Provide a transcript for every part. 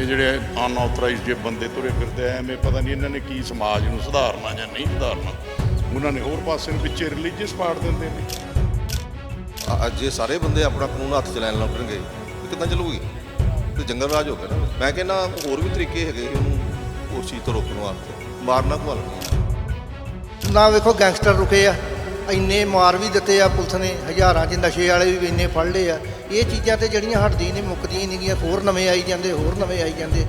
ਇਹ ਜਿਹੜੇ ਅਨਆਥੋਰਾਈਜ਼ਡ ਜੇ ਬੰਦੇ ਤੁਰੇ ਫਿਰਦੇ ਆ ਐਵੇਂ ਪਤਾ ਨਹੀਂ ਇਹਨਾਂ ਨੇ ਕੀ ਸਮਾਜ ਨੂੰ ਸੁਧਾਰਨਾ ਜਾਂ ਨਹੀਂ ਸੁਧਾਰਨਾ। ਉਹਨਾਂ ਨੇ ਹੋਰ ਪਾਸੇ ਨੂੰ ਵਿੱਚੇ ਰਿਲੀਜੀਅਸ ਪਾੜ ਦਿੰਦੇ ਨੇ। ਅੱਜ ਇਹ ਸਾਰੇ ਬੰਦੇ ਆਪਣਾ ਕਾਨੂੰਨ ਹੱਥ ਚ ਲੈਣ ਲੱਗਣਗੇ ਕਿੱਦਾਂ ਚੱਲੂਗੀ? ਤੇ ਜੰਗਲ ਰਾਜ ਹੋ ਗਿਆ ਨਾ। ਮੈਂ ਕਹਿੰਦਾ ਹੋਰ ਵੀ ਤਰੀਕੇ ਹੈਗੇ ਉਹਨੂੰ ਉਸ ਚੀਜ਼ ਤੋਂ ਰੋਕਣ ਵਾਸਤੇ। ਮਾਰਨਾ ਘਵਾਲਣਾ ਨਾ ਵੇਖੋ ਗੈਂਗਸਟਰ ਰੁਕੇ ਆ। ਇੰਨੇ ਮਾਰ ਵੀ ਦਿੱਤੇ ਆ ਪੁਲਿਸ ਨੇ ਹਜ਼ਾਰਾਂ ਚ ਨਸ਼ੇ ਵਾਲੇ ਵੀ ਇੰਨੇ ਫੜ ਲਏ ਆ। ਇਹ ਚੀਜ਼ਾਂ ਤੇ ਜਿਹੜੀਆਂ ਹਟਦੀਆਂ ਨਹੀਂ ਮੁੱਕਦੀਆਂ ਨਹੀਂ ਗੀਆਂ ਹੋਰ ਨਵੇਂ ਆਈ ਜਾਂਦੇ ਹੋਰ ਨਵੇਂ ਆਈ ਜਾਂਦੇ।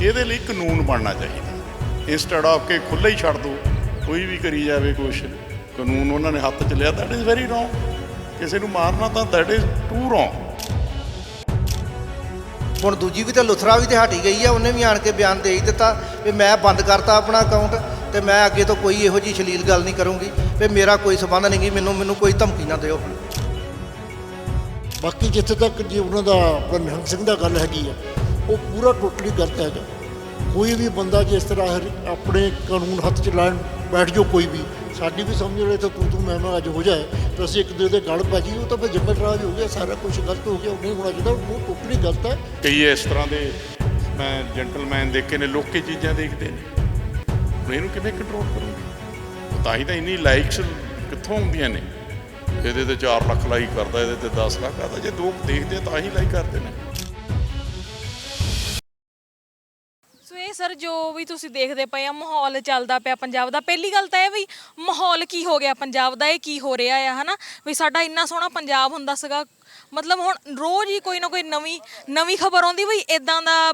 ਇਹਦੇ ਲਈ ਕਾਨੂੰਨ ਬਣਨਾ ਚਾਹੀਦਾ। ਇੰਸਟੈਡ ਆਫ ਕੇ ਖੁੱਲ੍ਹਾ ਹੀ ਛੱਡ ਦੋ ਕੋਈ ਵੀ ਕਰੀ ਜਾਵੇ ਕੁਛ। ਕਾਨੂੰਨ ਉਹਨਾਂ ਨੇ ਹੱਥ ਚ ਲਿਆ ਦੈਟ ਇਜ਼ ਵੈਰੀ ਰੋਂਗ ਕਿਸੇ ਨੂੰ ਮਾਰਨਾ ਤਾਂ ਦੈਟ ਇਜ਼ ਟੂ ਰੋਂਗ ਹੁਣ ਦੂਜੀ ਵੀ ਤੇ ਲੁਥਰਾ ਵੀ ਤੇ ਹਟੀ ਗਈ ਆ ਉਹਨੇ ਵੀ ਆਣ ਕੇ ਬਿਆਨ ਦੇ ਹੀ ਦਿੱਤਾ ਵੀ ਮੈਂ ਬੰਦ ਕਰਤਾ ਆਪਣਾ ਅਕਾਊਂਟ ਤੇ ਮੈਂ ਅੱਗੇ ਤੋਂ ਕੋਈ ਇਹੋ ਜੀ ਸ਼ਲੀਲ ਗੱਲ ਨਹੀਂ ਕਰੂੰਗੀ। ਵੀ ਮੇਰਾ ਕੋਈ ਸਬੰਧ ਨਹੀਂ ਗੀ ਮੈਨੂੰ ਮੈਨੂੰ ਕੋਈ ਧਮਕੀ ਨਾ ਦਿਓ। ਬਾਕੀ ਜਿੱਥੇ ਤੱਕ ਜੀ ਉਹਨਾਂ ਦਾ ਨਿਹੰਗ ਸਿੰਘ ਦਾ ਗੱਲ ਹੈਗੀ ਆ ਉਹ ਪੂਰਾ ਟੋਟਲੀ ਗਲਤ ਹੈਗਾ ਕੋਈ ਵੀ ਬੰਦਾ ਜੇ ਇਸ ਤਰ੍ਹਾਂ ਆਪਣੇ ਕਾਨੂੰਨ ਹੱਥ ਚ ਲੈਣ ਬੈਠ ਜਾਓ ਕੋਈ ਵੀ ਸਾਡੀ ਵੀ ਸਮਝ ਲਓ ਤਾਂ ਤੂੰ ਤੂੰ ਮੈਂ ਮੈਂ ਅੱਜ ਹੋ ਜਾਏ ਤਾਂ ਅਸੀਂ ਇੱਕ ਦੂਜੇ ਦੇ ਗਲ ਪੈ ਜੀ ਉਹ ਤਾਂ ਫਿਰ ਜੰਗਲ ਰਾਜ ਹੋ ਗਿਆ ਸਾਰਾ ਕੁਝ ਗਲਤ ਹੋ ਗਿਆ ਉਹ ਨਹੀਂ ਹੋਣਾ ਚਾਹੀਦਾ ਉਹ ਟੋਟਲੀ ਗਲਤ ਹੈ। ਕਈ ਇਸ ਤਰ੍ਹਾਂ ਦੇ ਮੈਂ ਜੈਂਟਲਮੈਨ ਦੇਖੇ ਨੇ ਲੋਕੀ ਚੀਜ਼ਾਂ ਦੇਖਦੇ ਨੇ। ਇਹਨੂੰ ਕਿਵੇਂ ਕੰਟਰੋਲ ਕਰੂੰਗੇ? ਤਾਂ ਹੀ ਤਾਂ ਇੰਨੀ ਲਾਈਕਸ ਕਿੱਥੋਂ ਆਉਂਦੀਆਂ ਨੇ? ਇਹਦੇ ਤੇ 4 ਲੱਖ ਲਾਈਕ ਕਰਦਾ ਇਹਦੇ ਤੇ 10 ਲੱਖ ਆਦਾ ਜੇ ਲੋਕ ਦੇਖਦੇ ਆ ਤਾਂ ਹੀ ਲਾਈਕ ਕਰਦੇ ਨੇ। ਸੋ ਇਹ ਸਰ ਜੋ ਵੀ ਤੁਸੀਂ ਦੇਖਦੇ ਪਏ ਆ ਮਾਹੌਲ ਚੱਲਦਾ ਪਿਆ ਪੰਜਾਬ ਦਾ। ਪਹਿਲੀ ਗੱਲ ਤਾਂ ਇਹ ਵੀ ਮਾਹੌਲ ਕੀ ਹੋ ਗਿਆ ਪੰਜਾਬ ਦਾ ਇਹ ਕੀ ਹੋ ਰਿਹਾ ਆ ਹਨਾ? ਵੀ ਸਾਡਾ ਇੰਨਾ ਸੋਹਣਾ ਪੰਜਾਬ ਹੁੰਦਾ ਸੀਗਾ। ਮਤਲਬ ਹੁਣ ਰੋਜ਼ ਹੀ ਕੋਈ ਨਾ ਕੋਈ ਨਵੀਂ ਨਵੀਂ ਖਬਰ ਆਉਂਦੀ ਵੀ ਇਦਾਂ ਦਾ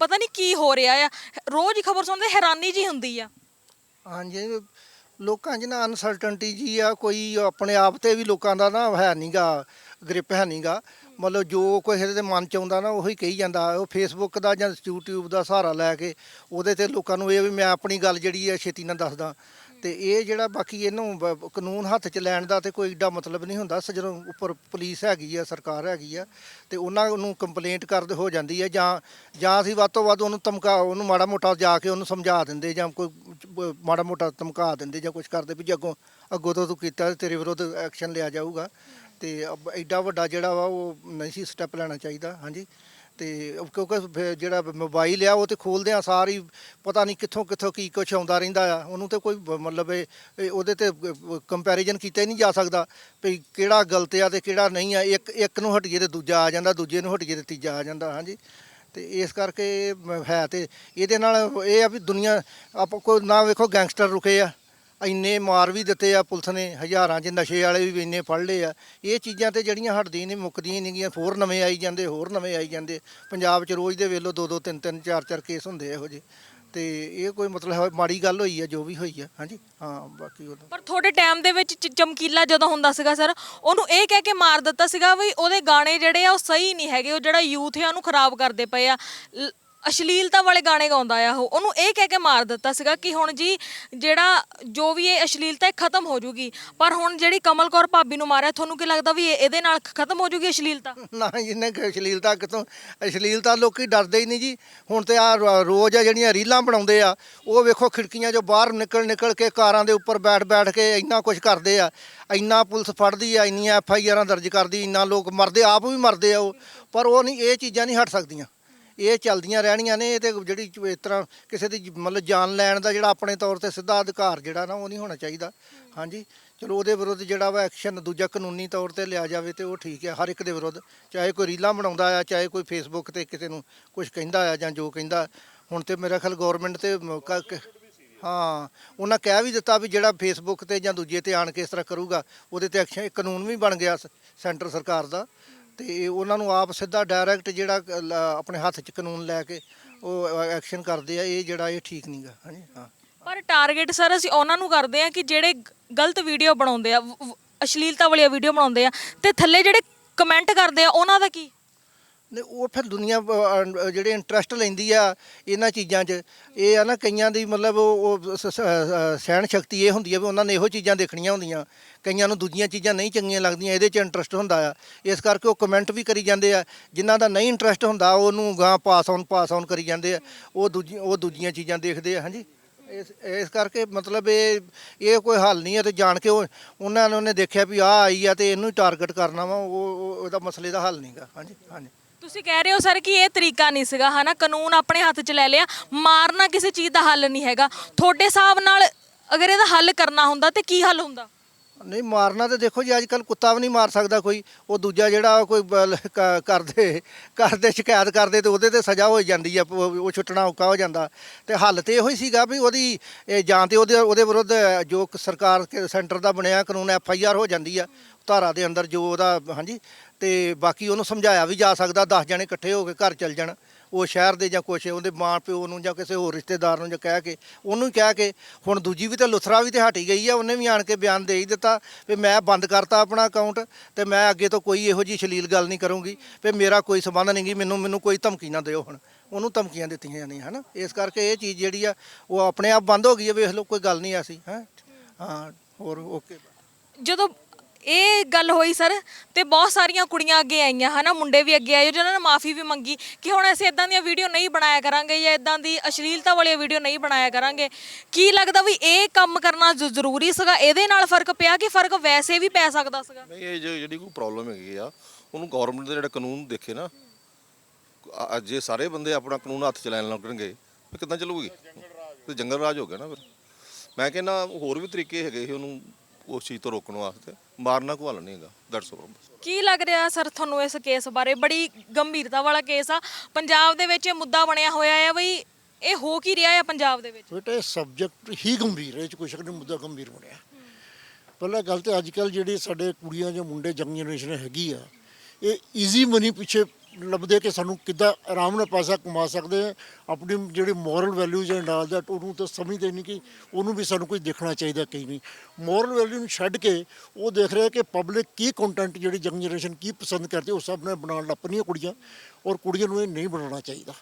ਪਤਾ ਨਹੀਂ ਕੀ ਹੋ ਰਿਹਾ ਆ। ਰੋਜ਼ ਹੀ ਖਬਰ ਸੁਣਦੇ ਹੈਰਾਨੀ ਜੀ ਹੁੰਦੀ ਆ। ਹਾਂਜੀ ਲੋਕਾਂ 'ਚ ਨਾ ਅਨਸਰਟਨਟੀ ਜੀ ਆ, ਕੋਈ ਆਪਣੇ ਆਪ ਤੇ ਵੀ ਲੋਕਾਂ ਦਾ ਨਾ ਹੈ ਨਹੀਂਗਾ ਗ੍ਰਿਪ ਹੈ ਨਹੀਂਗਾ ਮਤਲਬ ਜੋ ਕੋਈ ਇਹਦੇ ਮਨ 'ਚ ਆਉਂਦਾ ਨਾ, ਉਹੀ ਕਹੀ ਜਾਂਦਾ। ਉਹ ਫੇਸਬੁੱਕ ਦਾ ਜਾਂ ਯੂਟਿਊਬ ਦਾ ਸਹਾਰਾ ਲੈ ਕੇ ਉਹਦੇ ਤੇ ਲੋਕਾਂ ਨੂੰ ਇਹ ਵੀ ਮੈਂ ਆਪਣੀ ਗੱਲ ਜਿਹੜੀ ਹੈ ਛੇਤੀ ਨਾਲ ਦੱਸਦਾ। ਤੇ ਇਹ ਜਿਹੜਾ ਬਾਕੀ ਇਹਨੂੰ ਬ- ਕਾਨੂੰਨ ਹੱਥ 'ਚ ਲੈਣ ਦਾ ਤੇ ਕੋਈ ਏਡਾ ਮਤਲਬ ਨਹੀਂ ਹੁੰਦਾ। ਸ ਜਦੋਂ ਉੱਪਰ ਪੁਲਿਸ ਹੈਗੀ ਆ, ਸਰਕਾਰ ਹੈਗੀ ਆ, ਤੇ ਉਹਨਾਂ ਨੂੰ ਕੰਪਲੇਂਟ ਕਰਦੇ ਹੋ ਜਾਂਦੀ ਹੈ ਜਾਂ ਜਾਂ ਅਸੀਂ ਵੱਧ ਤੋਂ ਵੱਧ ਉਹਨੂੰ ਧਮਕਾ, ਉਹਨੂੰ ਮਾੜਾ ਮੋਟਾ ਜਾ ਕੇ ਉਹਨੂੰ ਸਮਝਾ ਦਿੰਦੇ ਜਾਂ ਕੋਈ ਬ- ਮਾੜਾ ਮੋਟਾ ਧਮਕਾ ਦਿੰਦੇ ਜਾਂ ਕੁਝ ਕਰਦੇ ਵੀ ਜੇ ਅੱਗੋਂ ਅੱਗੋਂ ਤੋਂ ਤੂੰ ਕੀਤਾ ਤੇ ਤੇਰੇ ਵਿਰੁੱਧ ਐਕਸ਼ਨ ਲਿਆ ਜਾਊਗਾ। ਤੇ ਅਬ ਐਡਾ ਵੱਡਾ ਜਿਹੜਾ ਵਾ ਉਹ ਨਹੀਂ ਸੀ ਸਟੈਪ ਲੈਣਾ ਚਾਹੀਦਾ। ਹਾਂਜੀ। ਤੇ ਕਿਉਂਕਿ ਫਿਰ ਜਿਹੜਾ ਮੋਬਾਈਲ ਆ, ਉਹ ਤੇ ਖੋਲਦੇ ਆ ਸਾਰੀ, ਪਤਾ ਨਹੀਂ ਕਿੱਥੋਂ ਕਿੱਥੋਂ ਕੀ ਕੁਛ ਆਉਂਦਾ ਰਹਿੰਦਾ ਆ। ਉਹਨੂੰ ਤੇ ਕੋਈ ਬ- ਮਤਲਬ ਇਹ ਇਹ ਉਹਦੇ ਤੇ ਕੰਪੈਰੀਜ਼ਨ ਕੀਤਾ ਹੀ ਨਹੀਂ ਜਾ ਸਕਦਾ ਵੀ ਕਿਹੜਾ ਗਲਤ ਆ ਤੇ ਕਿਹੜਾ ਨਹੀਂ ਆ। ਇੱਕ ਇੱਕ ਨੂੰ ਹਟੀਏ ਤੇ ਦੂਜਾ ਆ ਜਾਂਦਾ, ਦੂਜੇ ਨੂੰ ਹਟੀਏ ਤੇ ਤੀਜਾ ਆ ਜਾਂਦਾ, ਹਾਂਜੀ। ਤੇ ਇਸ ਕਰਕੇ ਇਹ ਮ- ਹੈ ਤੇ ਇਹਦੇ ਨਾਲ ਇਹ ਆ ਵੀ ਦੁਨੀਆ, ਆਪਾਂ ਕੋਈ ਨਾ ਵੇਖੋ ਗੈਂਗਸਟਰ ਰੁਕੇ ਆ। ਇੰਨੇ ਮਾਰ ਵੀ ਦਿੱਤੇ ਆ ਪੁਲਿਸ ਨੇ, ਹਜ਼ਾਰਾਂ 'ਚ ਨਸ਼ੇ ਵਾਲੇ ਵੀ ਇੰਨੇ ਫੜ ਲਏ ਆ। ਇਹ ਚੀਜ਼ਾਂ ਤੇ ਜਿਹੜੀਆਂ ਹਟਦੀਆਂ ਨਹੀਂ ਮੁੱਕਦੀਆਂ ਨਹੀਂ ਗੀਆਂ, ਹੋਰ ਨਵੇਂ ਆਈ ਜਾਂਦੇ, ਹੋਰ ਨਵੇਂ ਆਈ ਜਾਂਦੇ। ਪੰਜਾਬ 'ਚ ਰੋਜ਼ ਦੇ ਵੇਲੋ ਦੋ ਦੋ ਤਿੰਨ ਤਿੰਨ ਚਾਰ ਚਾਰ ਕੇਸ ਹੁੰਦੇ ਇਹੋ ਜਿਹੇ। ਤੇ ਇਹ ਕੋਈ ਮਤਲਬ ਮਾੜੀ ਗੱਲ ਹੋਈ ਆ, ਜੋ ਵੀ ਹੋਈ ਆ। ਹਾਂਜੀ? ਹਾਂ, ਬਾਕੀ ਉਹ ਪਰ ਤੁਹਾਡੇ ਟਾਈਮ ਦੇ ਵਿੱਚ ਚ- ਚਮਕੀਲਾ ਜਦੋਂ ਹੁੰਦਾ ਸੀਗਾ ਸਰ, ਉਹਨੂੰ ਇਹ ਕਹਿ ਕੇ ਮਾਰ ਦਿੱਤਾ ਸੀਗਾ ਵੀ ਉਹਦੇ ਗਾਣੇ ਜਿਹੜੇ ਆ ਉਹ ਸਹੀ ਨਹੀਂ ਹੈਗੇ, ਉਹ ਜਿਹੜਾ ਯੂਥ ਆ ਉਹਨੂੰ ਖਰਾਬ ਕਰਦੇ ਪਏ ਆ। ਲ- ਅਸ਼ਲੀਲਤਾ ਵਾਲੇ ਗਾਣੇ ਗਾਉਂਦਾ ਆ ਉਹ। ਉਹਨੂੰ ਇਹ ਕਹਿ ਕੇ ਮਾਰ ਦਿੱਤਾ ਸੀਗਾ ਕਿ ਹੁਣ ਜੀ ਜਿਹੜਾ ਜੋ ਵੀ ਇਹ ਅਸ਼ਲੀਲਤਾ ਇਹ ਖਤਮ ਹੋ ਜੂਗੀ। ਪਰ ਹੁਣ ਜਿਹੜੀ ਕਮਲ ਕੌਰ ਭਾਬੀ ਨੂੰ ਮਾਰਿਆ, ਤੁਹਾਨੂੰ ਕੀ ਲੱਗਦਾ ਵੀ ਇਹ- ਇਹਦੇ ਨਾਲ ਖਤਮ ਹੋ ਜੂਗੀ ਅਸ਼ਲੀਲਤਾ? ਨਾ ਜਿਹਨੇ ਕਿ, ਅਸ਼ਲੀਲਤਾ ਕਿਤੋਂ ਅਸ਼ਲੀਲਤਾ ਲੋਕੀ ਡਰਦੇ ਹੀ ਨਹੀਂ ਜੀ। ਹੁਣ ਤੇ ਆ ਰੋਜ਼ ਆ ਜਿਹੜੀਆਂ ਰੀਲਾਂ ਬਣਾਉਂਦੇ ਆ, ਉਹ ਵੇਖੋ ਖਿੜਕੀਆਂ 'ਚੋਂ ਬਾਹਰ ਨਿਕਲ ਨਿਕਲ ਕੇ ਕਾਰਾਂ ਦੇ ਉੱਪਰ ਬੈਠ ਬੈਠ ਕੇ ਇੰਨਾ ਕੁਝ ਕਰਦੇ ਆ। ਇੰਨਾ ਪੁਲਿਸ ਫੜਦੀ ਆ, ਇੰਨੀਆਂ ਐਫ ਆਈ ਆਰਾਂ ਦਰਜ ਕਰਦੀ, ਇੰਨਾ ਲੋਕ ਮਰਦੇ, ਆਪ ਵੀ ਮਰਦੇ ਆ ਉਹ। ਪਰ ਉਹ ਨਹੀਂ, ਇਹ ਚੀਜ਼ਾਂ ਨਹੀਂ ਹਟ ਸਕਦੀਆਂ। ਇਹ ਚੱਲਦੀਆਂ ਰਹਿਣੀਆਂ ਨੇ, ਇਹ ਤੇ ਜਿਹੜੀ ਇਸ ਤਰ੍ਹਾਂ ਕਿਸੇ ਦੀ ਮਤਲਬ ਜਾਨ ਲੈਣ ਦਾ ਜਿਹੜਾ ਆਪਣੇ ਤੌਰ ਤੇ ਸਿੱਧਾ ਅਧਿਕਾਰ ਜਿਹੜਾ ਨਾ, ਉਹ ਨਹੀਂ ਹੋਣਾ ਚਾਹੀਦਾ। ਹਾਂਜੀ? ਚਲੋ, ਉਹਦੇ ਵਿਰੁੱਧ ਜਿਹੜਾ ਵਾ ਐਕਸ਼ਨ ਦੂਜਾ ਕਾਨੂੰਨੀ ਤੌਰ ਤੇ ਲਿਆ ਜਾਵੇ ਤੇ ਉਹ ਠੀਕ ਹੈ, ਹਰ ਇੱਕ ਦੇ ਵਿਰੁੱਧ। ਚਾਹੇ ਕੋਈ ਰੀਲਾਂ ਬਣਾਉਂਦਾ ਆ, ਚਾਹੇ ਕੋਈ ਫੇਸਬੁੱਕ ਤੇ ਕਿਸੇ ਨੂੰ ਕੁਝ ਕਹਿੰਦਾ ਆ ਜਾਂ ਜੋ ਕਹਿੰਦਾ। ਹੁਣ ਤੇ ਮੇਰਾ ਖਿਆਲ ਗਵਰਨਮੈਂਟ ਤੇ ਮੌਕਾ ਹਾਂ, ਉਹਨਾਂ ਕਹਿ ਵੀ ਦਿੱਤਾ ਵੀ ਜਿਹੜਾ ਫੇਸਬੁੱਕ ਤੇ ਜਾਂ ਦੂਜੇ ਤੇ ਆਣ ਕੇ ਇਸ ਤਰ੍ਹਾਂ ਕਰੂਗਾ, ਉਹਦੇ ਤੇ ਐਕਸ਼ਨ ਕਾਨੂੰਨ ਵੀ ਬਣ ਗਿਆ ਸੈਂਟਰ ਸਰਕਾਰ ਦਾ। ਤੇ ਉਹਨਾਂ ਨੂੰ ਆਪ ਸਿੱਧਾ ਡਾਇਰੈਕਟ ਜਿਹੜਾ ਲ- ਆਪਣੇ ਹੱਥ 'ਚ ਕਾਨੂੰਨ ਲੈ ਕੇ ਉਹ ਐਕਸ਼ਨ ਕਰਦੇ ਆ, ਇਹ ਜਿਹੜਾ ਇਹ ਠੀਕ ਨਹੀਂਗਾ ਹਾਂਜੀ, ਹਾਂ। ਪਰ ਟਾਰਗੇਟ ਸਰ ਅਸੀਂ ਉਹਨਾਂ ਨੂੰ ਕਰਦੇ ਆ ਕਿ ਜਿਹੜੇ ਗ- ਗਲਤ ਵੀਡੀਓ ਬਣਾਉਂਦੇ ਆ, ਵ- ਵ- ਅਸ਼ਲੀਲਤਾ ਵਾਲੀਆਂ ਵੀਡੀਓ ਬਣਾਉਂਦੇ ਆ, ਤੇ ਥੱਲੇ ਜਿਹੜੇ ਕਮੈਂਟ ਕਰਦੇ ਆ, ਉਹਨਾਂ ਦਾ ਕੀ? ਨੇ ਉਹ ਫਿਰ ਦੁਨੀਆ ਅ, ਜਿਹੜੇ ਇੰਟਰਸਟ ਲੈਂਦੀ ਆ ਇਹਨਾਂ ਚੀਜ਼ਾਂ 'ਚ ਇਹ ਆ ਨਾ ਕਈਆਂ ਦੀ ਮਤਲਬ ਉਹ ਉਹ ਸ- ਸ- ਅ, ਸਹਿਣ ਸ਼ਕਤੀ ਇਹ ਹੁੰਦੀ ਆ ਵੀ ਉਹਨਾਂ ਨੇ ਇਹੋ ਚੀਜ਼ਾਂ ਦੇਖਣੀਆਂ ਹੁੰਦੀਆਂ। ਕਈਆਂ ਨੂੰ ਦੂਜੀਆਂ ਚੀਜ਼ਾਂ ਨਹੀਂ ਚੰਗੀਆਂ ਲੱਗਦੀਆਂ ਇਹਦੇ 'ਚ ਇੰਟਰਸਟ ਹੁੰਦਾ ਆ। ਇਸ ਕਰਕੇ ਉਹ ਕਮੈਂਟ ਵੀ ਕਰੀ ਜਾਂਦੇ ਆ ਜਿਨ੍ਹਾਂ ਦਾ ਨਹੀਂ ਇੰਟਰਸਟ ਹੁੰਦਾ ਉਹਨੂੰ ਗਾਂ ਪਾਸ ਆਨ ਪਾਸ ਆਨ ਕਰੀ ਜਾਂਦੇ ਆ। ਉਹ ਦੂਜੀ ਉਹ ਦੂਜੀਆਂ ਚੀਜ਼ਾਂ ਦੇਖਦੇ ਆ ਹਾਂਜੀ। ਇਸ ਇਸ ਕਰਕੇ ਮਤਲਬ ਇਹ ਇਹ ਕੋਈ ਹੱਲ ਨਹੀਂ ਹੈ ਤੇ ਜਾਣ ਕੇ ਉਹ ਉਹਨਾਂ ਨੇ ਉਹਨੇ ਦੇਖਿਆ ਵੀ ਆ ਆਈ ਆ ਤੇ ਇਹਨੂੰ ਹੀ ਟਾਰਗੇਟ ਕਰਨਾ ਵਾ ਉਹ ਉਹ- ਉਹਦਾ ਮਸਲੇ ਦਾ ਹੱਲ ਨਹੀਂਗਾ ਹਾਂਜੀ ਹਾਂਜੀ। ਤੁਸੀਂ ਕਹਿ ਰਹੇ ਹੋ ਸਰ ਕਿ ਇਹ ਤਰੀਕਾ ਨਹੀਂ ਸੀਗਾ, ਹਨਾ? ਕਾਨੂੰਨ ਆਪਣੇ ਹੱਥ 'ਚ ਲੈ ਲਿਆ, ਮਾਰਨਾ ਕਿਸੇ ਚੀਜ਼ ਦਾ ਹੱਲ ਨਹੀਂ ਹੈਗਾ। ਤੁਹਾਡੇ ਹਿਸਾਬ ਨਾਲ ਅਗਰ ਇਹਦਾ ਹੱਲ ਕਰਨਾ ਹੁੰਦਾ ਤੇ ਕੀ ਹੱਲ ਹੁੰਦਾ? ਨਹੀਂ, ਮਾਰਨਾ ਤੇ ਦੇਖੋ ਜੀ ਅੱਜ ਕੱਲ ਕੁੱਤਾ ਵੀ ਨਹੀਂ ਮਾਰ ਸਕਦਾ ਕੋਈ। ਉਹ ਦੂਜਾ ਜਿਹੜਾ ਕੋਈ ਬਲ- ਕ- ਕਰਦੇ ਕਰਦੇ, ਸ਼ਿਕਾਇਤ ਕਰਦੇ ਤੇ ਉਹਦੇ ਤੇ ਸਜ਼ਾ ਹੋ ਜਾਂਦੀ ਆ, ਉਹ ਉਹ ਛੁੱਟਣਾ ਔਖਾ ਹੋ ਜਾਂਦਾ। ਤੇ ਹੱਲ ਤੇ ਇਹੋ ਹੀ ਸੀਗਾ ਵੀ ਉਹਦੀ, ਇਹ ਜਾਂ ਤੇ ਉਹਦੇ ਉਹਦੇ ਵਿਰੁੱਧ ਜੋ ਕ- ਸਰਕਾਰ ਕੇ, ਸੈਂਟਰ ਦਾ ਬਣਿਆ, ਕਾਨੂੰਨ ਐਫ ਆਈ ਆਰ ਹੋ ਜਾਂਦੀ ਆ। ਧਾਰਾ ਦੇ ਅੰਦਰ ਜੋ ਉਹਦਾ, ਹਾਂਜੀ, ਤੇ ਬਾਕੀ ਉਹਨੂੰ ਸਮਝਾਇਆ ਵੀ ਜਾ ਸਕਦਾ 10 ਜਣੇ ਇਕੱਠੇ ਹੋ ਕੇ ਘਰ ਚੱਲ ਜਾਣ। ਉਹ ਸ਼ਹਿਰ ਦੇ ਜਾਂ ਕੁਛ, ਉਹਦੇ ਮਾਂ ਪਿਓ ਨੂੰ ਜਾਂ ਕਿਸੇ ਹੋਰ ਰਿਸ਼ਤੇਦਾਰ ਨੂੰ ਜਾਂ ਕਹਿ ਕੇ, ਉਹਨੂੰ ਹੀ ਕਹਿ ਕੇ, ਹੁਣ ਦੂਜੀ ਵੀ ਤੇ ਲੁਥਰਾ ਵੀ ਤੇ ਹਟੀ ਗਈ ਆ, ਉਹਨੇ ਵੀ ਆਣ ਕੇ ਬਿਆਨ ਦੇ ਹੀ ਦਿੱਤਾ ਵੀ ਮੈਂ ਬੰਦ ਕਰਤਾ ਆਪਣਾ ਅਕਾਊਂਟ ਤੇ ਮੈਂ ਅੱਗੇ ਤੋਂ ਕੋਈ ਇਹੋ ਜੀ ਸ਼ਲੀਲ ਗੱਲ ਨਹੀਂ ਕਰੂੰਗੀ, ਵੀ ਮੇਰਾ ਕੋਈ ਸੰਬੰਧ ਨਹੀਂ ਗੀ, ਮੈਨੂੰ ਮੈਨੂੰ ਕੋਈ ਧਮਕੀ ਨਾ ਦਿਓ ਹੁਣ। ਉਹਨੂੰ ਧਮਕੀਆਂ ਦਿੱਤੀਆਂ ਜਾਂਦੀਆਂ, ਹਨਾ? ਇਸ ਕਰਕੇ ਇਹ ਚੀਜ਼ ਜਿਹੜੀ ਆ, ਉਹ ਆਪਣੇ ਆਪ ਬੰਦ ਹੋ ਗਈ ਹੈ ਵੇਖ ਲਓ, ਕੋਈ ਗੱਲ ਨਹੀਂ ਐਸੀ, ਹੈ? ਹਾਂ, ਹੋਰ ਓਕੇ ਜਦੋਂ ਇਹ ਗੱਲ ਹੋਈ ਸਰ ਤੇ ਬਹੁਤ ਸਾਰੀਆਂ ਕੁੜੀਆਂ ਅੱਗੇ ਆਈਆਂ, ਹਨਾ? ਮੁੰਡੇ ਵੀ ਅੱਗੇ ਆਏ ਜਿਨ੍ਹਾਂ ਨੇ ਮਾਫੀ ਵੀ ਮੰਗੀ ਕਿ ਹੁਣ ਅਸੀਂ ਇਦਾਂ ਦੀਆਂ ਵੀਡੀਓ ਨਹੀਂ ਬਣਾਇਆ ਕਰਾਂਗੇ ਜਾਂ ਇਦਾਂ ਦੀ ਅਸ਼ਲੀਲਤਾ ਵਾਲੀਆਂ ਵੀਡੀਓ ਨਹੀਂ ਬਣਾਇਆ ਕਰਾਂਗੇ। ਕੀ ਲੱਗਦਾ ਵੀ ਇਹ ਕੰਮ ਕਰਨਾ ਜ਼- ਜ਼ਰੂਰੀ ਸੀਗਾ? ਇਹਦੇ ਨਾਲ ਫ਼ਰਕ ਪਿਆ ਕਿ ਫ਼ਰਕ ਵੈਸੇ ਵੀ ਪੈ ਸਕਦਾ ਸੀਗਾ? ਨਹੀਂ, ਇਹ ਜੋ- ਜਿਹੜੀ ਕੋਈ ਪ੍ਰੋਬਲਮ ਹੈਗੀ ਆ, ਉਹਨੂੰ ਗਵਰਨਮੈਂਟ ਦੇ ਜਿਹੜਾ ਕਾਨੂੰਨ ਦੇਖੇ ਨਾ, ਅ- ਜੇ ਸਾਰੇ ਬੰਦੇ ਆਪਣਾ ਕਾਨੂੰਨ ਹੱਥ ਚ ਲੈਣ ਲੱਗਣਗੇ, ਫਿਰ ਕਿੱਦਾਂ ਚੱਲੂਗੀ? ਤੇ ਜੰਗਲ ਰਾਜ ਹੋ ਗਿਆ ਨਾ ਫਿਰ। ਮੈਂ ਕਹਿੰਦਾ ਹੋਰ ਵੀ ਤਰੀਕੇ ਹੈਗੇ ਸੀ ਉਹਨੂੰ ਉਸ ਚੀਜ਼ ਤੋਂ ਰੋਕਣ ਵਾਸਤੇ। ਮਾਰਨਾ ਹੱਲ ਨਹੀਂ ਹੈਗਾ ਦੈਟਸ ਆਲ ਕੀ ਲੱਗ ਰਿਹਾ ਸਰ ਤੁਹਾਨੂੰ ਇਸ ਕੇਸ ਬਾਰੇ? ਬੜੀ ਗੰਭੀਰਤਾ ਵਾਲਾ ਕੇਸ ਆ। ਪੰਜਾਬ ਦੇ ਵਿੱਚ ਇਹ ਮੁੱਦਾ ਬਣਿਆ ਹੋਇਆ ਹੈ ਬਈ ਇਹ ਹੋ ਕੀ ਰਿਹਾ ਹੈ ਪੰਜਾਬ ਦੇ ਵਿੱਚ? ਬੇਟਾ ਇਹ ਸਬਜੈਕਟ ਹੀ ਗੰਭੀਰ ਹੈ ਇਹ 'ਚ ਕੋਈ ਸ਼ੱਕ ਨਹੀਂ ਮੁੱਦਾ ਗੰਭੀਰ ਬਣਿਆ। ਪਹਿਲਾਂ ਗੱਲ ਤੇ ਅੱਜ ਕੱਲ ਜਿਹੜੇ ਸਾਡੇ ਕੁੜੀਆਂ ਜਾਂ ਮੁੰਡੇ ਜੰਗ ਜਨਰੇਸ਼ਨ ਹੈਗੀ ਆ ਇਹ ਈਜ਼ੀ ਮਨੀ ਪਿੱਛੇ ਲੱਭਦੇ ਕਿ ਸਾਨੂੰ ਕਿੱਦਾਂ ਆਰਾਮ ਨਾਲ ਪੈਸਾ ਕਮਾ ਸਕਦੇ ਆ। ਆਪਣੀ ਜਿਹੜੀ moral values and all that ਉਹਨੂੰ ਤਾਂ ਸਮਝਦੇ ਨਹੀਂ ਕਿ ਉਹਨੂੰ ਵੀ ਸਾਨੂੰ ਕੁਝ ਦੇਖਣਾ ਚਾਹੀਦਾ ਕਈ ਨਹੀਂ। ਮੋਰਲ ਵੈਲਿਊ ਨੂੰ ਛੱਡ ਕੇ ਉਹ ਦੇਖ ਰਿਹਾ ਕਿ ਪਬਲਿਕ ਕੀ ਕੰਟੈਂਟ ਜਿਹੜੀ ਯੰਗ ਜਨਰੇਸ਼ਨ ਕੀ ਪਸੰਦ ਕਰਦੀ ਉਸ ਹਿਸਾਬ ਨਾਲ ਬਣਾਉਣ ਲੱਗ ਪਈਆਂ ਕੁੜੀਆਂ ਔਰ ਕੁੜੀਆਂ ਨੂੰ ਇਹ ਨਹੀਂ ਬਣਾਉਣਾ ਚਾਹੀਦਾ।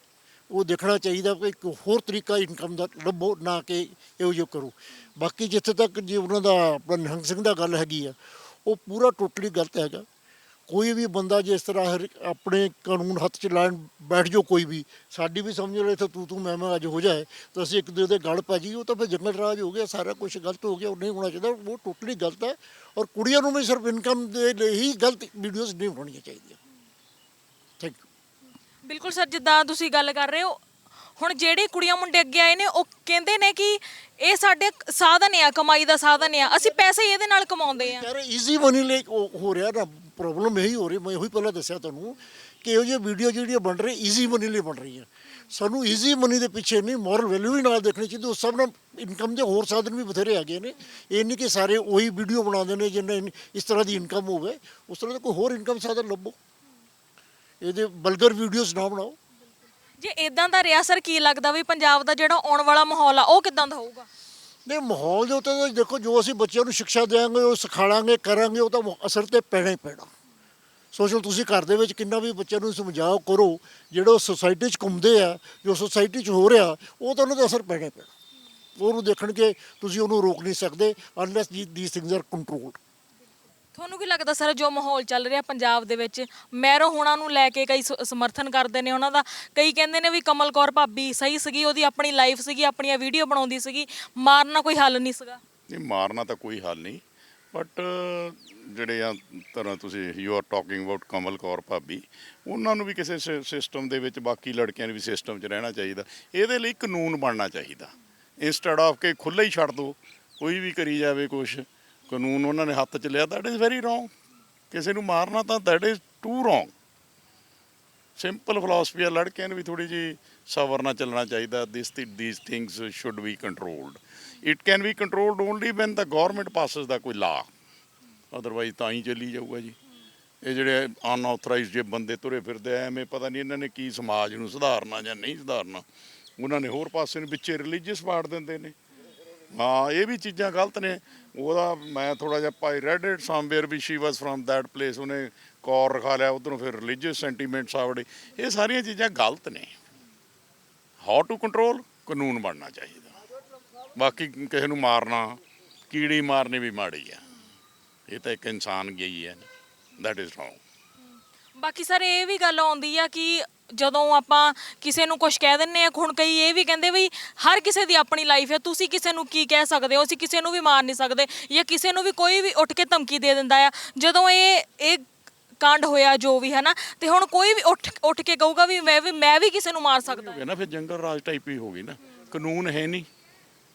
ਉਹ ਦੇਖਣਾ ਚਾਹੀਦਾ ਕਿ ਇੱਕ ਹੋਰ ਤਰੀਕਾ ਇਨਕਮ ਦਾ ਲੱਭੋ, ਨਾ ਕਿ ਇਹੋ ਜਿਹਾ ਕਰੋ। ਬਾਕੀ ਜਿੱਥੇ ਤੱਕ ਜੀ ਉਹਨਾਂ ਦਾ ਆਪਣਾ ਨਿਹੰਗ ਸਿੰਘ ਦਾ ਗੱਲ ਹੈਗੀ ਆ, ਉਹ ਪੂਰਾ ਟੋਟਲੀ ਗਲਤ ਹੈਗਾ। ਕੋਈ ਵੀ ਬੰਦਾ ਜੇ ਇਸ ਤਰ੍ਹਾਂ ਹਰ- ਆਪਣੇ ਕਾਨੂੰਨ ਹੱਥ ਚ ਲੈਣ ਬੈਠ ਜਾਓ ਕੋਈ ਵੀ ਸਾਡੀ ਵੀ ਸਮਝ ਲਓ ਇੱਥੇ ਤੂੰ ਤੂੰ ਮੈਂ ਮੈਂ ਅੱਜ ਹੋ ਜਾਏ ਤਾਂ ਅਸੀਂ ਇੱਕ ਦੂਜੇ ਦੇ ਗਲ ਪੈ ਉਹ ਤਾਂ ਫਿਰ ਜੰਗਲ ਰਾਜ ਹੋ ਗਿਆ ਸਾਰਾ ਕੁਝ ਗਲਤ ਹੋ ਗਿਆ ਉਹ ਨਹੀਂ ਹੋਣਾ ਚਾਹੀਦਾ ਉਹ ਟੋਟਲੀ ਗਲਤ ਹੈ ਔਰ ਕੁੜੀਆਂ ਨੂੰ ਵੀ ਸਿਰਫ ਇਨਕਮ ਦੇ ਲਈ ਹੀ ਗਲਤ ਵੀਡੀਓਜ਼ ਨਹੀਂ ਬਣਾਉਣੀਆਂ ਚਾਹੀਦੀਆਂ। ਥੈਂਕ ਯੂ ਬਿਲਕੁਲ ਸਰ ਜਿੱਦਾਂ ਤੁਸੀਂ ਗੱਲ ਕਰ ਰਹੇ ਹੋ ਹੁਣ ਜਿਹੜੇ ਕੁੜੀਆਂ ਮੁੰਡੇ ਅੱਗੇ ਆਏ ਨੇ ਉਹ ਕਹਿੰਦੇ ਨੇ ਕਿ ਇਹ ਸਾਡੇ ਸਾਧਨ ਆ ਕਮਾਈ ਦਾ ਸਾਧਨ ਆ ਅਸੀਂ ਪੈਸੇ ਇਹਦੇ ਨਾਲ ਕਮਾਉਂਦੇ ਆ। ਯਾਰ ਈਜ਼ੀ ਮਨੀ ਲਈ ਉਹ ਹੋ ਰਿਹਾ ਨਾ ਪ੍ਰੋਬਲਮ ਇਹੀ ਹੋ ਰਹੀ, ਮੈਂ ਉਹੀ ਪਹਿਲਾਂ ਦੱਸਿਆ ਤੁਹਾਨੂੰ ਕਿ ਇਹੋ ਜਿਹੇ ਵੀਡੀਓ ਜਿਹੜੀਆਂ ਬਣ ਰਹੀ ਈਜ਼ੀ ਮਨੀ ਲਈ ਬਣ ਰਹੀਆਂ। ਸਾਨੂੰ ਈਜ਼ੀ ਮਨੀ ਦੇ ਪਿੱਛੇ ਨਹੀਂ ਮੋਰਲ ਵੈਲਿਊ ਵੀ ਨਾਲ ਦੇਖਣੀ ਚਾਹੀਦੀ, ਉਸ ਸਭ ਨਾਲ ਇਨਕਮ ਦੇ ਹੋਰ ਸਾਧਨ ਵੀ ਬਥੇਰੇ ਹੈਗੇ ਨੇ। ਇਹ ਨਹੀਂ ਕਿ ਸਾਰੇ ਉਹੀ ਵੀਡੀਓ ਬਣਾਉਂਦੇ ਨੇ ਜਿੰਨੇ ਇਸ ਤਰ੍ਹਾਂ ਦੀ ਇਨਕਮ ਹੋਵੇ, ਉਸ ਤਰ੍ਹਾਂ ਦਾ ਕੋਈ ਹੋਰ ਇਨਕਮ ਸਾਧਨ ਲੱਭੋ। ਇਹਦੇ ਬਲਗਰ ਵੀਡੀਓਜ਼ ਨਾ ਬਣਾਓ। ਜੇ ਇਦਾਂ ਦਾ ਰਿਹਾ, ਸਰ, ਕੀ ਲੱਗਦਾ ਵੀ ਪੰਜਾਬ ਦਾ ਜਿਹੜਾ ਆਉਣ ਵਾਲਾ ਮਾਹੌਲ ਆ, ਉਹ ਕਿਦਾਂ ਦਾ ਹੋਊਗਾ? ਨਹੀਂ, ਮਾਹੌਲ ਦੇ ਉੱਤੇ ਤਾਂ ਦੇਖੋ, ਜੋ ਅਸੀਂ ਬੱਚਿਆਂ ਨੂੰ ਸਿੱਖਿਆ ਦੇਵਾਂਗੇ ਉਹ ਸਿਖਾਵਾਂਗੇ ਕਰਾਂਗੇ, ਉਹ ਤਾਂ ਅਸਰ ਤੇ ਪੈਣਾ ਹੀ ਪੈਣਾ। ਸੋਸ਼ਲ ਤੁਸੀਂ ਘਰ ਦੇ ਵਿੱਚ ਕਿੰਨਾ ਵੀ ਬੱਚਿਆਂ ਨੂੰ ਸਮਝਾਓ, ਕਰੋ, ਜਿਹੜਾ ਸੋਸਾਇਟੀ 'ਚ ਘੁੰਮਦੇ ਆ, ਜੋ ਸੋਸਾਇਟੀ 'ਚ ਹੋ ਰਿਹਾ, ਉਹ ਤਾਂ ਉਹਨਾਂ ਦਾ ਅਸਰ ਪੈਣਾ ਹੀ ਪੈਣਾ। ਉਹਨੂੰ ਦੇਖਣਗੇ, ਤੁਸੀਂ ਉਹਨੂੰ ਰੋਕ ਨਹੀਂ ਸਕਦੇ unless these things are controlled ਤੁਹਾਨੂੰ ਕੀ ਲੱਗਦਾ ਸਰ, ਜੋ ਮਾਹੌਲ ਚੱਲ ਰਿਹਾ ਪੰਜਾਬ ਦੇ ਵਿੱਚ? ਮੈਰੋ ਹੋਣਾ ਨੂੰ ਲੈ ਕੇ ਕਈ ਸ- ਸਮਰਥਨ ਕਰਦੇ ਨੇ ਉਹਨਾਂ ਦਾ। ਕਈ ਕਹਿੰਦੇ ਨੇ ਵੀ ਕਮਲ ਕੌਰ ਭਾਬੀ ਸਹੀ ਸੀਗੀ, ਉਹਦੀ ਆਪਣੀ ਲਾਈਫ ਸੀਗੀ, ਆਪਣੀਆਂ ਵੀਡੀਓ ਬਣਾਉਂਦੀ ਸੀਗੀ। ਮਾਰਨਾ ਕੋਈ ਹੱਲ ਨਹੀਂ ਸੀਗਾ। ਨਹੀਂ, ਮਾਰਨਾ ਤਾਂ ਕੋਈ ਹੱਲ ਨਹੀਂ। ਬਟ ਜਿਹੜੇ ਆ ਤਰ੍ਹਾਂ ਤੁਸੀਂ you are talking about Kamal Kaur ਭਾਬੀ, ਉਹਨਾਂ ਨੂੰ ਵੀ ਕਿਸੇ ਸਿਸਟਮ ਦੇ ਵਿੱਚ ਬਾਕੀ ਲੜਕਿਆਂ ਨੂੰ ਵੀ ਸਿਸਟਮ 'ਚ ਰਹਿਣਾ ਚਾਹੀਦਾ। ਇਹਦੇ ਲਈ ਕਾਨੂੰਨ ਬਣਨਾ ਚਾਹੀਦਾ। ਇੰਸਟੈਡ ਆਫ ਕਿ ਖੁੱਲ੍ਹਾ ਹੀ ਛੱਡ ਦੋ, ਕੋਈ ਵੀ ਕਰੀ ਜਾਵੇ ਕੁਛ। ਕਾਨੂੰਨ ਉਹਨਾਂ ਨੇ ਹੱਥ 'ਚ ਲਿਆ ਦੈਟ ਇਜ਼ ਵੈਰੀ ਰੋਂਗ ਕਿਸੇ ਨੂੰ ਮਾਰਨਾ ਤਾਂ that is too wrong simple philosophy ਆ, ਲੜਕਿਆਂ ਨੂੰ ਵੀ ਥੋੜੀ ਜੀ ਸਬਰ ਨਾਲ ਚੱਲਣਾ ਚਾਹੀਦਾ this these things should be controlled it can be controlled only when the government passes the ਕੋਈ ਲਾ ਅਦਰਵਾਈਜ਼ ਤਾਂ ਹੀ ਚੱਲੀ ਜਾਊਗਾ ਜੀ। ਇਹ ਜਿਹੜੇ ਅਨਆਥੋਰਾਈਜ਼ਡ ਜੇ ਬੰਦੇ ਤੁਰੇ ਫਿਰਦੇ ਆ, ਐਵੇਂ ਪਤਾ ਨਹੀਂ ਇਹਨਾਂ ਨੇ ਕੀ ਸਮਾਜ ਨੂੰ ਸੁਧਾਰਨਾ ਜਾਂ ਨਹੀਂ ਸੁਧਾਰਨਾ। ਉਹਨਾਂ ਨੇ ਹੋਰ ਪਾਸੇ ਨੂੰ ਵਿੱਚੇ ਰਿਲੀਜੀਅਸ ਪਾੜ ਦਿੰਦੇ ਨੇ। ਹਾਂ, ਇਹ ਵੀ ਚੀਜ਼ਾਂ ਗਲਤ ਨੇ। ਉਹਦਾ ਮੈਂ ਥੋੜਾ ਜਿਹਾ ਭਾਈ read it somewhere we she was from that place ਉਹਨੇ ਕੌਰ ਰਖਾ ਲਿਆ, ਉਧਰੋਂ ਫਿਰ ਰਿਲੀਜੀਅਸ ਸੈਂਟੀਮੈਂਟਸ ਆਵੜੇ ਇਹ ਸਾਰੀਆਂ ਚੀਜ਼ਾਂ ਗਲਤ ਨੇ। ਹਾਊ ਟੂ ਕੰਟਰੋਲ ਕਾਨੂੰਨ ਬਣਨਾ ਚਾਹੀਦਾ। ਬਾਕੀ ਕਿਸੇ ਨੂੰ ਮਾਰਨਾ, ਕੀੜੀ ਮਾਰਨੀ ਵੀ ਮਾੜੀ ਆ। ਇਹ ਤਾਂ ਇੱਕ ਇਨਸਾਨ ਗਈ ਹੈ ਦੈਟ ਇਜ਼ ਰੋਂਗ ਬਾਕੀ ਸਰ ਇਹ ਵੀ ਗੱਲ ਆਉਂਦੀ ਆ ਕਿ ਜਦੋਂ ਆਪਾਂ ਕਿਸੇ ਨੂੰ ਕੁਝ ਕਹਿ ਦਿੰਨੇ ਆ ਹੁਣ ਕਈ ਇਹ ਵੀ ਕਹਿੰਦੇ ਵੀ ਹਰ ਕਿਸੇ ਦੀ ਆਪਣੀ ਲਾਈਫ ਹੈ ਤੁਸੀਂ ਕਿਸੇ ਨੂੰ ਕੀ ਕਹਿ ਸਕਦੇ ਹੋ? ਅਸੀਂ ਕਿਸੇ ਨੂੰ ਵੀ ਮਾਰ ਨਹੀਂ ਸਕਦੇ ਜਾਂ ਕਿਸੇ ਨੂੰ ਵੀ ਕੋਈ ਵੀ ਉੱਠ ਕੇ ਧਮਕੀ ਦੇ ਦਿੰਦਾ ਆ। ਜਦੋਂ ਇਹ ਇਹ ਕਾਂਡ ਹੋਇਆ ਜੋ ਵੀ ਹੈ ਨਾ ਤੇ ਹੁਣ ਕੋਈ ਵੀ ਉੱਠ ਉੱਠ ਕੇ ਕਹੂਗਾ ਵੀ ਮੈਂ ਵੀ ਮੈਂ ਵੀ ਕਿਸੇ ਨੂੰ ਮਾਰ ਸਕਦਾ ਹੋ ਗਿਆ ਨਾ ਫਿਰ ਜੰਗਲ ਰਾਜ ਟਾਈਪ ਹੀ ਹੋ ਗਈ ਨਾ। ਕਾਨੂੰਨ ਹੈ ਨਹੀਂ।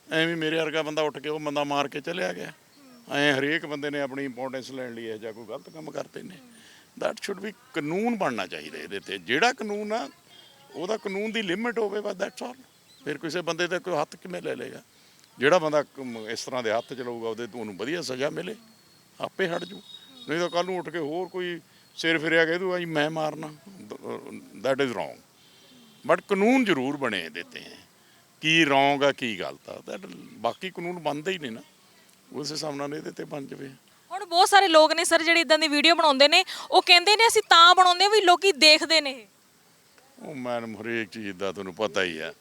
ਐਵੇਂ ਮੇਰੇ ਵਰਗਾ ਬੰਦਾ ਉੱਠ ਕੇ ਉਹ ਬੰਦਾ ਮਾਰ ਕੇ ਚਲਿਆ ਗਿਆ। ਐ ਹਰੇਕ ਬੰਦੇ ਨੇ ਆਪਣੀ ਇੰਪੋਰਟੈਂਸ ਲੈਣ ਲਈ ਇਹ ਜਾਂ ਕੋਈ ਗਲਤ ਕੰਮ ਕਰਦੇ ਨੇ ਦੈਟ ਸ਼ੁੱਡ ਵੀ ਕਾਨੂੰਨ ਬਣਨਾ ਚਾਹੀਦਾ ਇਹਦੇ ਤੇ। ਜਿਹੜਾ ਕਾਨੂੰਨ ਆ, ਉਹਦਾ ਕਾਨੂੰਨ ਦੀ ਲਿਮਿਟ ਹੋਵੇ ਬਸ ਦੈਟਸ ਆਲ ਫਿਰ ਕਿਸੇ ਬੰਦੇ ਤੇ ਕੋਈ ਹੱਥ ਕਿਵੇਂ ਲੈ ਲੇਗਾ ਜਿਹੜਾ ਬੰਦਾ ਇਸ ਤਰ੍ਹਾਂ ਦੇ ਹੱਥ 'ਚ ਲਊਗਾ ਉਹਦੇ ਤੋਂ ਉਹਨੂੰ ਵਧੀਆ ਸਜ਼ਾ ਮਿਲੇ, ਆਪੇ ਹਟ ਜੂ। ਨਹੀਂ ਤਾਂ ਕੱਲ ਨੂੰ ਉੱਠ ਕੇ ਹੋਰ ਕੋਈ ਸਿਰ ਫਿਰਿਆ ਕਹਿ ਦੂਗਾ, ਜੀ, ਮੈਂ ਮਾਰਨਾ। ਦੈਟ ਇਜ਼ ਰੋਂਗ ਬਟ ਕਾਨੂੰਨ ਜ਼ਰੂਰ ਬਣੇ ਇਹਦੇ ਤੇ। ਕੀ ਰੋਂਗ ਆ, ਕੀ ਗਲਤ ਆ ਦੈਟ ਬਾਕੀ ਕਾਨੂੰਨ ਬਣਦੇ ਹੀ ਨੇ ਨਾ। ਉਸ ਹਿਸਾਬ ਨਾਲ ਇਹਦੇ ਤੇ ਬਣ ਜਾਵੇ। ਹੁਣ ਬਹੁਤ ਸਾਰੇ ਲੋਕ ਨੇ ਸਰ ਜਿਹੜੇ ਇਦਾਂ ਦੀ ਵੀਡੀਓ ਬਣਾਉਂਦੇ ਨੇ, ਉਹ ਕਹਿੰਦੇ ਨੇ ਅਸੀਂ ਤਾਂ ਬਣਾਉਂਦੇ ਹਾਂ ਵੀ ਲੋਕੀ ਦੇਖਦੇ ਨੇ ਇਹ। ਉਹ ਮੈਡਮ, ਹਰੇਕ ਚੀਜ਼ ਦਾ ਤੁਹਾਨੂੰ ਪਤਾ ਹੀ ਆ।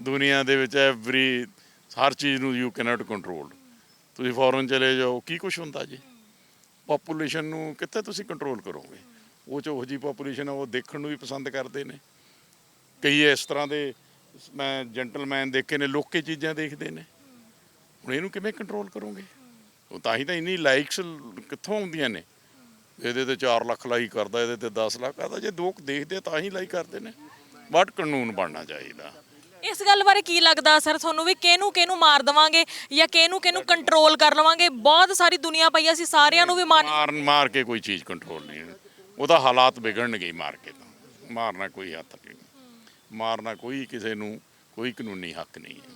ਦੁਨੀਆ ਦੇ ਵਿੱਚ ਐਵਰੀ ਹਰ ਚੀਜ਼ ਨੂੰ ਯੂ ਕੈਨਟ ਕੰਟਰੋਲ ਤੁਸੀਂ ਫੋਰਨ ਚਲੇ ਜਾਓ, ਕੀ ਕੁਝ ਹੁੰਦਾ ਜੀ? ਪੋਪੂਲੇਸ਼ਨ ਨੂੰ ਕਿੱਥੇ ਤੁਸੀਂ ਕੰਟਰੋਲ ਕਰੋਗੇ? ਉਹ ਚ ਉਹ ਜੀ ਪੋਪੂਲੇਸ਼ਨ ਆ, ਉਹ ਦੇਖਣ ਨੂੰ ਵੀ ਪਸੰਦ ਕਰਦੇ ਨੇ। ਕਈ ਇਸ ਤਰ੍ਹਾਂ ਦੇ ਮੈਂ ਜੈਂਟਲਮੈਨ ਦੇਖੇ ਨੇ, ਲੋਕੇ ਚੀਜ਼ਾਂ ਦੇਖਦੇ ਨੇ। ਹੁਣ ਇਹਨੂੰ ਕਿਵੇਂ ਕੰਟਰੋਲ ਕਰੋਗੇ? ਉਹ ਤਾਂ ਹੀ ਤਾਂ ਇੰਨੀ ਲਾਈਕਸ ਕਿੱਥੋਂ ਆਉਂਦੀਆਂ ਨੇ? ਇਹਦੇ ਤੇ 4 ਲੱਖ ਲਾਈਕ ਕਰਦਾ ਇਹਦੇ ਤੇ 10 ਲੱਖ ਕਰਦਾ ਜੇ ਲੋਕ ਦੇਖਦੇ ਤਾਂ ਹੀ ਲਾਈਕ ਕਰਦੇ ਨੇ। ਬਟ ਕਾਨੂੰਨ ਬਣਨਾ ਚਾਹੀਦਾ। ਇਸ ਗੱਲ ਬਾਰੇ ਕੀ ਲੱਗਦਾ ਸਰ ਤੁਹਾਨੂੰ ਵੀ ਕਿਹਨੂੰ ਕਿਹਨੂੰ ਮਾਰ ਦਵਾਂਗੇ ਜਾਂ ਕਿਹਨੂੰ ਕਿਹਨੂੰ ਕੰਟਰੋਲ ਕਰ ਲਵਾਂਗੇ? ਬਹੁਤ ਸਾਰੀ ਦੁਨੀਆ ਪਈ ਆ, ਅਸੀਂ ਸਾਰਿਆਂ ਨੂੰ ਵੀ ਮਾਰ ਮਾਰ ਮਾਰ ਕੇ ਕੋਈ ਚੀਜ਼ ਕੰਟਰੋਲ ਨਹੀਂ ਉਹਦਾ ਹਾਲਾਤ ਵਿਗੜਨਗੇ ਹੀ ਮਾਰ ਕੇ ਤਾਂ। ਮਾਰਨਾ ਕੋਈ ਹੱਥ ਨਹੀਂ। ਮਾਰਨਾ ਕੋਈ ਕਿਸੇ ਨੂੰ ਕੋਈ ਕਾਨੂੰਨੀ ਹੱਕ ਨਹੀਂ ਹੈ।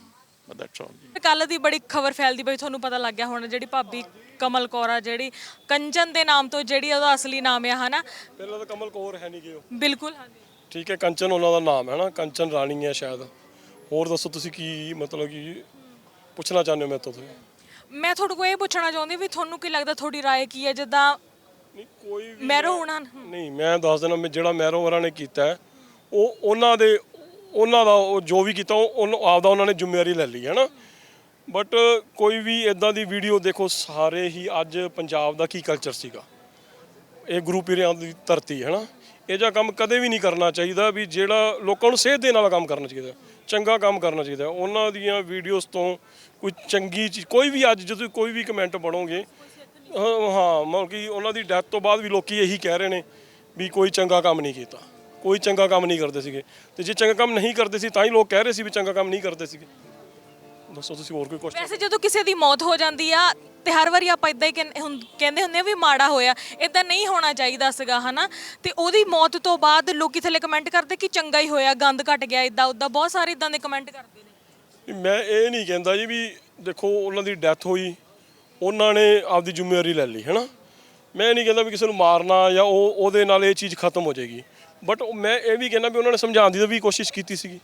ਦੈਟਸ ਆਲ ਕੱਲ ਦੀ ਬੜੀ ਖਬਰ ਫੈਲਦੀ ਪਈ ਤੁਹਾਨੂੰ ਪਤਾ ਲੱਗ ਗਿਆ ਹੁਣ ਜਿਹੜੀ ਭਾਬੀ ਕਮਲ ਕੌਰ ਆ ਜਿਹੜੀ ਕੰਚਨ ਦੇ ਨਾਮ ਤੋਂ ਜਿਹੜੀ ਉਹਦਾ ਅਸਲੀ ਨਾਮ ਆ ਹਨਾ ਪਹਿਲਾਂ ਤਾਂ ਕਮਲ ਕੌਰ ਹੈ ਨਹੀਂ ਗੇ ਉਹ ਬਿਲਕੁਲ ਹਾਂਜੀ ਠੀਕ ਹੈ ਕੰਚਨ ਉਹਨਾਂ ਦਾ ਨਾਮ ਹੈ ਨਾ ਕੰਚਨ ਰਾਣੀ ਹੈ ਸ਼ਾਇਦ ਹੋਰ ਦੱਸੋ ਤੁਸੀਂ ਕੀ ਮਤਲਬ ਕਿ ਪੁੱਛਣਾ ਚਾਹੁੰਦੇ ਹੋ ਮੇਰੇ ਤੋਂ ਤੁਸੀਂ ਮੈਂ ਤੁਹਾਡੇ ਕੋਲ ਇਹ ਪੁੱਛਣਾ ਚਾਹੁੰਦੀ ਵੀ ਤੁਹਾਨੂੰ ਕੀ ਲੱਗਦਾ ਤੁਹਾਡੀ رائے ਕੀ ਹੈ ਜਿੱਦਾਂ ਨਹੀਂ ਕੋਈ ਵੀ ਮੈਰੋ ਹੋਣਾ ਨਹੀਂ ਮੈਂ ਦੱਸ ਦੇਣਾ ਮੈਂ ਜਿਹੜਾ ਮੈਰੋ ਵਰਾਂ ਨੇ ਕੀਤਾ ਹੈ, ਉਹ ਉਹਨਾਂ ਦੇ ਉਹਨਾਂ ਦਾ ਉਹ ਜੋ ਵੀ ਕੀਤਾ, ਉਹ ਉਹਨੂੰ ਆਪਦਾ ਉਹਨਾਂ ਨੇ ਜ਼ਿੰਮੇਵਾਰੀ ਲੈ ਲਈ ਹੈ ਨਾ ਬਟ ਕੋਈ ਵੀ ਇਦਾਂ ਦੀ ਵੀਡੀਓ ਦੇਖੋ, ਸਾਰੇ ਹੀ ਅੱਜ ਪੰਜਾਬ ਦਾ ਕੀ ਕਲਚਰ ਸੀਗਾ? ਇਹ ਗੁਰੂ ਪੀਰਾਂ ਦੀ ਧਰਤੀ ਹੈ ਨਾ ਇਹ ਜਿਹਾ ਕੰਮ ਕਦੇ ਵੀ ਨਹੀਂ ਕਰਨਾ ਚਾਹੀਦਾ ਵੀ ਜਿਹੜਾ ਲੋਕਾਂ ਨੂੰ ਸੇਧ ਦੇਣ ਵਾਲਾ ਕੰਮ ਕਰਨਾ ਚਾਹੀਦਾ, ਚੰਗਾ ਕੰਮ ਕਰਨਾ ਚਾਹੀਦਾ। ਉਹਨਾਂ ਦੀਆਂ ਵੀਡੀਓਜ਼ ਤੋਂ ਕੋਈ ਚੰਗੀ ਚੀਜ਼ ਕੋਈ ਵੀ ਅੱਜ ਜਦੋਂ ਕੋਈ ਵੀ ਕਮੈਂਟ ਪੜੋਗੇ ਹਾਂ ਮਤਲਬ ਕਿ ਉਹਨਾਂ ਦੀ ਡੈਥ ਤੋਂ ਬਾਅਦ ਵੀ ਲੋਕੀ ਇਹੀ ਕਹਿ ਰਹੇ ਨੇ ਵੀ ਕੋਈ ਚੰਗਾ ਕੰਮ ਨਹੀਂ ਕੀਤਾ। ਕੋਈ ਚੰਗਾ ਕੰਮ ਨਹੀਂ ਕਰਦੇ ਸੀਗੇ। ਤੇ ਜੇ ਚੰਗਾ ਕੰਮ ਨਹੀਂ ਕਰਦੇ ਸੀ ਤਾਂ ਹੀ ਲੋਕ ਕਹਿ ਰਹੇ ਸੀ ਵੀ ਚੰਗਾ ਕੰਮ ਨਹੀਂ ਕਰਦੇ ਸੀਗੇ। ਦੱਸੋ ਤੁਸੀਂ ਹੋਰ ਕੋਈ ਕੁਐਸਚਨ ਵੈਸੇ ਜਦੋਂ ਕਿਸੇ ਦੀ ਮੌਤ ਹੋ ਜਾਂਦੀ ਆ ਤੇ ਹਰ ਵਾਰੀ ਆਪਾਂ ਇਦਾਂ ਹੀ ਕਹਿੰ- ਹੁੰ- ਕਹਿੰਦੇ ਹੁੰਦੇ ਆ ਵੀ ਮਾੜਾ ਹੋਇਆ ਇਦਾਂ ਨਹੀਂ ਹੋਣਾ ਚਾਹੀਦਾ ਸੀਗਾ ਹਨਾ? ਤੇ ਉਹਦੀ ਮੌਤ ਤੋਂ ਬਾਅਦ ਲੋਕੀ ਥੱਲੇ ਕਮੈਂਟ ਕਰਦੇ ਕਿ ਚੰਗਾ ਹੀ ਹੋਇਆ ਗੰਦ ਘਟ ਗਿਆ ਇਦਾਂ ਉਦਾਂ ਬਹੁਤ ਸਾਰੇ ਇਦਾਂ ਦੇ ਕਮੈਂਟ ਕਰਦੇ ਨੇ। ਮੈਂ ਇਹ ਨਹੀਂ ਕਹਿੰਦਾ ਜੀ ਵੀ ਦੇਖੋ ਉਹਨਾਂ ਦੀ ਡੈਥ ਹੋਈ ਉਹਨਾਂ ਨੇ ਆਪਦੀ ਜ਼ਿੰਮੇਵਾਰੀ ਲੈ ਲਈ ਹੈਨਾ? ਮੈਂ ਨਹੀਂ ਕਹਿੰਦਾ ਵੀ ਕਿਸੇ ਨੂੰ ਮਾਰਨਾ ਜਾਂ ਉਹ ਉਹਦੇ ਨਾਲ ਇਹ ਚੀਜ਼ ਖਤਮ ਹੋ ਜਾਏਗੀ। ਬਟ ਮੈਂ ਇਹ ਵੀ ਕਹਿੰਦਾ ਵੀ ਉਹਨਾਂ ਨੇ ਸਮਝਾਉਣ ਦੀ ਵੀ ਕੋਸ਼ਿਸ਼ ਕੀਤੀ ਸੀਗੀ।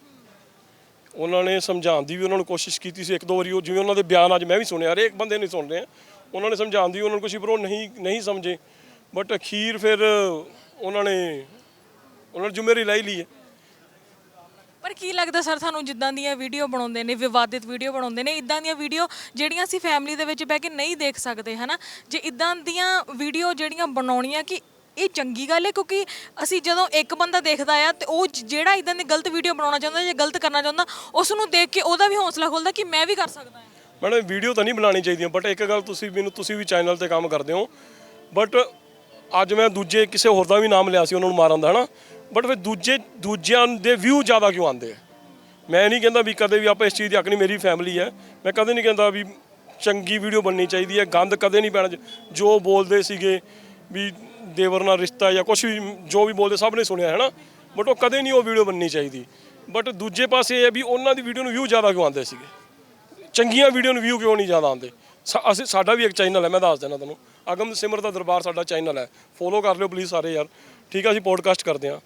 ਉਹਨਾਂ ਨੇ ਸਮਝਾਉਣ ਦੀ ਵੀ ਉਹਨਾਂ ਨੂੰ ਕੋਸ਼ਿਸ਼ ਕੀਤੀ ਸੀ। ਇੱਕ ਦੋ ਵਾਰੀ ਉਹ ਜਿਵੇਂ ਉਹਨਾਂ ਦੇ ਬਿਆਨ ਅੱਜ ਮੈਂ ਵੀ ਸੁਣਿਆ, ਹਰੇਕ ਬੰਦੇ ਨਹੀਂ ਸੁਣ ਰਹੇ ਉਹਨਾਂ ਨੇ ਸਮਝਾਉਣ ਦੀ, ਉਹਨਾਂ ਨੂੰ ਕੁਛ ਪਰ ਉਹ ਨਹੀਂ ਨਹੀਂ ਸਮਝੇ। ਬਟ ਅਖੀਰ ਫਿਰ ਉਹਨਾਂ ਨੇ ਉਹਨਾਂ ਨੇ ਜ਼ਿੰਮੇਵਾਰੀ ਲੈ ਲਈ ਹੈ। ਪਰ ਕੀ ਲੱਗਦਾ ਸਰ ਤੁਹਾਨੂੰ ਜਿੱਦਾਂ ਦੀਆਂ ਵੀਡੀਓ ਬਣਾਉਂਦੇ ਨੇ, ਵਿਵਾਦਿਤ ਵੀਡੀਓ ਬਣਾਉਂਦੇ ਨੇ, ਇਦਾਂ ਦੀਆਂ ਵੀਡੀਓ ਜਿਹੜੀਆਂ ਅਸੀਂ ਫੈਮਿਲੀ ਦੇ ਵਿੱਚ ਬਹਿ ਕੇ ਨਹੀਂ ਦੇਖ ਸਕਦੇ, ਹਨਾ? ਜੇ ਇਦਾਂ ਦੀਆਂ ਵੀਡੀਓ ਜਿਹੜੀਆਂ ਬਣਾਉਣੀਆਂ ਕਿ ਇਹ ਚੰਗੀ ਗੱਲ ਹੈ ਕਿਉਂਕਿ ਅਸੀਂ ਜਦੋਂ ਇੱਕ ਬੰਦਾ ਦੇਖਦਾ ਆ ਤੇ ਉਹ ਜ- ਜਿਹੜਾ ਇਦਾਂ ਦੀ ਗਲਤ ਵੀਡੀਓ ਬਣਾਉਣਾ ਚਾਹੁੰਦਾ ਜਾਂ ਗਲਤ ਕਰਨਾ ਚਾਹੁੰਦਾ ਉਸ ਨੂੰ ਦੇਖ ਕੇ ਉਹਦਾ ਵੀ ਹੌਸਲਾ ਖੁੱਲਦਾ ਕਿ ਮੈਂ ਵੀ ਕਰ ਸਕਦਾ ਹਾਂ। ਮੈਡਮ ਵੀਡੀਓ ਤਾਂ ਨਹੀਂ ਬਣਾਉਣੀ ਚਾਹੀਦੀ ਬਟ ਇੱਕ ਗੱਲ ਤੁਸੀਂ ਮੈਨੂੰ, ਤੁਸੀਂ ਵੀ ਚੈਨਲ ਤੇ ਕੰਮ ਕਰਦੇ ਹੋ ਬਟ ਅੱਜ ਮੈਂ ਦੂਜੇ ਕਿਸੇ ਹੋਰ ਦਾ ਵੀ ਨਾਮ ਲਿਆ ਸੀ, ਉਹਨਾਂ ਨੂੰ ਮਾਰਨ ਦਾ, ਹਨਾ? ਬਟ ਫਿਰ ਦੂਜੇ, ਦੂਜਿਆਂ ਦੇ ਵਿਊ ਜ਼ਿਆਦਾ ਕਿਉਂ ਆਉਂਦੇ ਆ? ਮੈਂ ਨਹੀਂ ਕਹਿੰਦਾ ਵੀ ਕਦੇ ਵੀ ਆਪਾਂ ਇਸ ਚੀਜ਼ ਦੀ ਹੱਕ ਨਹੀਂ ਮੇਰੀ ਫੈਮਿਲੀ ਹੈ, ਮੈਂ ਕਦੇ ਨਹੀਂ ਕਹਿੰਦਾ ਵੀ ਚੰਗੀ ਵੀਡੀਓ ਬਣਨੀ ਚਾਹੀਦੀ ਹੈ, ਗੰਦ ਕਦੇ ਨਹੀਂ ਪੈਣਾ ਚਾਹੀ- ਜੋ ਬੋਲਦੇ ਸੀਗੇ ਵੀ ਦੇਵਰ ਨਾਲ ਰਿਸ਼ਤਾ ਜਾਂ ਕੁਝ ਵੀ ਜੋ ਵੀ ਬੋਲਦੇ ਸਭ ਨੇ ਸੁਣਿਆ ਹੈ ਨਾ ਬਟ ਉਹ ਕਦੇ ਨਹੀਂ ਉਹ ਵੀਡੀਓ ਬਣਨੀ ਚਾਹੀਦੀ। ਬਟ ਦੂਜੇ ਪਾਸੇ ਇਹ ਹੈ ਵੀ ਉਹਨਾਂ ਦੀ ਵੀਡੀਓ ਨੂੰ ਵਿਊ ਜ਼ਿਆਦਾ ਕਿਉਂ ਆਉਂਦੇ ਸੀਗੇ? ਚੰਗੀਆਂ ਵੀਡੀਓ ਨੂੰ ਵਿਊ ਕਿਉਂ ਨਹੀਂ ਜ਼ਿਆਦਾ ਆਉਂਦੇ? ਸਾ- ਅਸੀਂ, ਸਾਡਾ ਵੀ ਇੱਕ ਚੈਨਲ ਹੈ, ਮੈਂ ਦੱਸ ਦੇਣਾ ਤੁਹਾਨੂੰ। ਅਗਮ ਸਿਮਰ ਦਾ ਦਰਬਾਰ ਸਾਡਾ ਚੈਨਲ ਹੈ। ਫੋਲੋ ਕਰ ਲਿਓ ਪਲੀਜ਼ ਸਾਰੇ ਯਾਰ। ਠੀਕ ਆ, ਅਸੀਂ ਪੋਡਕਾਸਟ ਕਰਦੇ ਹਾਂ।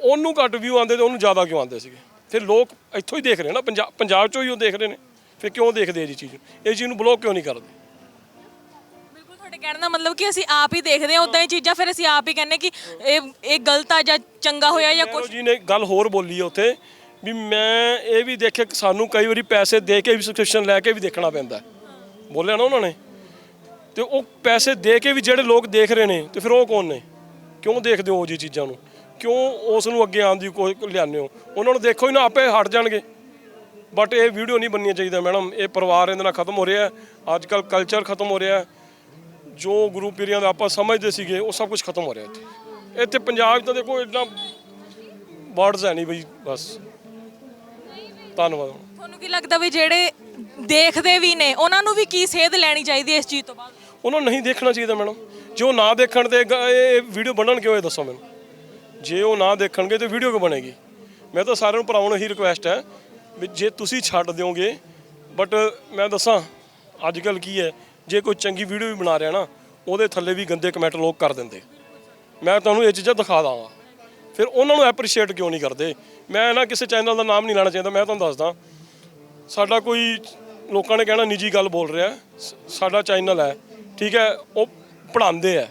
ਉਹਨੂੰ ਘੱਟ ਵਿਊ ਆਉਂਦੇ ਤੇ ਉਹਨੂੰ ਜ਼ਿਆਦਾ ਕਿਉਂ ਆਉਂਦੇ ਸੀਗੇ? ਫਿਰ ਲੋਕ ਇੱਥੋਂ ਹੀ ਦੇਖ ਰਹੇ ਨਾ ਪੰਜਾਬ ਪੰਜਾਬ ਚੋਂ ਹੀ ਉਹ ਦੇਖ ਰਹੇ ਨੇ। ਫਿਰ ਕਿਉਂ ਦੇਖਦੇ ਇਹ ਜੀ ਚੀਜ਼ ਇਹ ਚੀਜ਼ ਨੂੰ ਬਲੌਕ ਕਿਉਂ ਨਹੀਂ ਕਰਦੇ? ਤੁਹਾਡੇ ਕਹਿਣ ਦਾ ਮਤਲਬ ਕਿ ਅਸੀਂ ਆਪ ਹੀ ਦੇਖਦੇ ਹਾਂ ਉਦਾਂ ਹੀ ਚੀਜ਼ਾਂ ਫਿਰ ਅਸੀਂ ਆਪ ਹੀ ਕਹਿੰਨੇ ਕਿ ਇਹ ਇਹ ਗਲਤ ਆ ਜਾਂ ਚੰਗਾ ਹੋਇਆ ਜਾਂ ਕੁਝ ਜੀ ਨੇ ਗੱਲ ਹੋਰ ਬੋਲੀ ਉੱਥੇ ਵੀ ਮੈਂ ਇਹ ਵੀ ਦੇਖਿਆ ਕਿ ਸਾਨੂੰ ਕਈ ਵਾਰੀ ਪੈਸੇ ਦੇ ਕੇ ਵੀ ਸਬਸਕ੍ਰਿਪਸ਼ਨ ਲੈ ਕੇ ਵੀ ਦੇਖਣਾ ਪੈਂਦਾ। ਬੋਲਿਆ ਨਾ ਉਹਨਾਂ ਨੇ। ਤੇ ਉਹ ਪੈਸੇ ਦੇ ਕੇ ਵੀ ਜਿਹੜੇ ਲੋਕ ਦੇਖ ਰਹੇ ਨੇ ਤੇ ਫਿਰ ਉਹ ਕੌਣ ਨੇ? ਕਿਉਂ ਦੇਖਦੇ ਹੋ ਉਹ ਜੀ ਚੀਜ਼ਾਂ ਨੂੰ? ਕਿਉਂ ਉਸ ਨੂੰ ਅੱਗੇ ਆਉਣ ਦੀ ਕੋਈ ਲਿਆਉਂਦੇ ਹੋ? ਉਹਨਾਂ ਨੂੰ ਦੇਖੋ ਹੀ ਨਾ ਆਪੇ ਹਟ ਜਾਣਗੇ। ਬਟ ਇਹ ਵੀਡੀਓ ਨਹੀਂ ਬਣਨੀ ਚਾਹੀਦਾ ਮੈਡਮ ਇਹ ਪਰਿਵਾਰ ਇਹਦੇ ਨਾਲ ਖਤਮ ਹੋ ਰਿਹਾ ਹੈ। ਅੱਜ ਕੱਲ ਕਲਚਰ ਖਤਮ ਹੋ ਰਿਹਾ ਹੈ। ਜੋ ਗੁਰੂ ਪੀਰੀਆਂ ਦਾ ਆਪਾਂ ਸਮਝਦੇ ਸੀਗੇ ਉਹ ਸਭ ਕੁਝ ਖਤਮ ਹੋ ਰਿਹਾ ਇੱਥੇ। ਇੱਥੇ ਪੰਜਾਬ ਤਾਂ ਦੇਖੋ ਇਦਾਂ ਵਰਡਸ ਹੈ ਨਹੀਂ ਬਈ ਬਸ। ਧੰਨਵਾਦ। ਤੁਹਾਨੂੰ ਕੀ ਲੱਗਦਾ ਵੀ ਜਿਹੜੇ ਦੇਖਦੇ ਵੀ ਨੇ ਉਹਨਾਂ ਨੂੰ ਵੀ ਕੀ ਸੇਧ ਲੈਣੀ ਚਾਹੀਦੀ ਹੈ ਇਸ ਚੀਜ਼ ਤੋਂ ਬਾਅਦ? ਉਹਨਾਂ ਨੂੰ ਨਹੀਂ ਦੇਖਣਾ ਚਾਹੀਦਾ ਮੈਡਮ। ਜੇ ਉਹ ਨਾ ਦੇਖਣ ਤੇ ਗ- ਇਹ ਵੀਡੀਓ ਬਣਨ ਕਿਉਂ ਇਹ ਦੱਸੋ ਮੈਨੂੰ। ਜੇ ਉਹ ਨਾ ਦੇਖਣਗੇ ਤੇ ਵੀਡੀਓ ਕਿਉਂ ਬਣੇਗੀ? ਮੈਂ ਤਾਂ ਸਾਰਿਆਂ ਨੂੰ ਭਰਾਵਾਂ ਨੂੰ ਹੀ ਰਿਕੁਐਸਟ ਹੈ ਵੀ ਜੇ ਤੁਸੀਂ ਛੱਡ ਦਿਓਗੇ ਬਟ ਮੈਂ ਦੱਸਾਂ ਅੱਜ ਕੱਲ ਕੀ ਹੈ ਜੇ ਕੋਈ ਚੰਗੀ ਵੀਡੀਓ ਵੀ ਬਣਾ ਰਿਹਾ ਨਾ, ਉਹਦੇ ਥੱਲੇ ਵੀ ਗੰਦੇ ਕਮੈਂਟ ਲੋਕ ਕਰ ਦਿੰਦੇ। ਮੈਂ ਤੁਹਾਨੂੰ ਇਹ ਚੀਜ਼ਾਂ ਦਿਖਾ ਦਾਂਗਾ ਫਿਰ ਉਹਨਾਂ ਨੂੰ ਐਪਰੀਸ਼ੀਏਟ ਕਿਉਂ ਨਹੀਂ ਕਰਦੇ? ਮੈਂ ਨਾ ਕਿਸੇ ਚੈਨਲ ਦਾ ਨਾਮ ਨਹੀਂ ਲੈਣਾ ਚਾਹੁੰਦਾ, ਮੈਂ ਤੁਹਾਨੂੰ ਦੱਸਦਾ। ਸਾਡਾ ਕੋਈ ਲੋਕਾਂ ਨੇ ਕਹਿਣਾ, ਨਿੱਜੀ ਗੱਲ ਬੋਲ ਰਿਹਾ, ਸ- ਸਾਡਾ ਚੈਨਲ ਹੈ, ਠੀਕ ਹੈ, ਉਹ ਪੜ੍ਹਾਉਂਦੇ ਆ